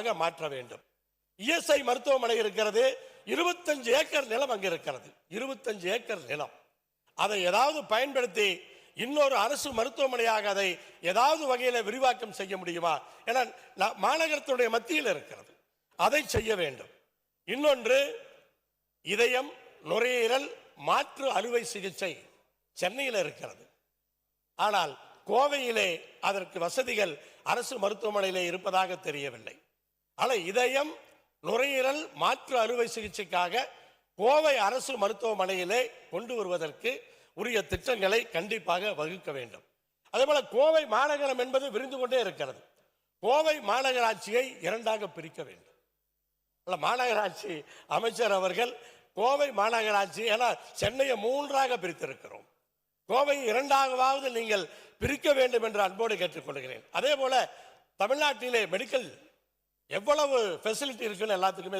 ஆக மாற்ற வேண்டும். இஎஸ்ஐ மருத்துவமனை இருக்கிறது இருபத்தஞ்சு ஏக்கர் நிலம் அங்கே இருக்கிறது. இருபத்தஞ்சு ஏக்கர் நிலம். அதை ஏதாவது பயன்படுத்தி இன்னொரு அரசு மருத்துவமனையாக அதை ஏதாவது வகையில் விரிவாக்கம் செய்ய முடியுமா? என மாநகரத்துடைய மத்தியில் இருக்கிறது. அதை செய்ய வேண்டும். இன்னொன்று இதயம் நுரையீரல் மாற்று அறுவை சிகிச்சை சென்னையில் இருக்கிறது. ஆனால் கோவையிலே அதற்கு வசதிகள் அரசு மருத்துவமனையிலே இருப்பதாக தெரியவில்லை. ஆனால் இதயம் நுரையீரல் மாற்று அறுவை சிகிச்சைக்காக கோவை அரசு மருத்துவமனையிலே கொண்டு வருவதற்கு உரிய திட்டங்களை கண்டிப்பாக வகுக்க வேண்டும். அதேபோல கோவை மாநகரம் என்பது விரிந்து கொண்டே இருக்கிறது. கோவை மாநகராட்சியை இரண்டாக பிரிக்க வேண்டும். மாநகராட்சி அமைச்சர் அவர்கள் கோவை மாநகராட்சி ஏன்னா சென்னையை மூன்றாக பிரித்திருக்கிறோம். கோவை இரண்டாகவாவது நீங்கள் பிரிக்க வேண்டும் என்று அன்போடு கேட்டுக்கொள்கிறேன். அதே போல தமிழ்நாட்டிலே மெடிக்கல் எவ்வளவு ஃபெசிலிட்டி இருக்குன்னு எல்லாத்துக்குமே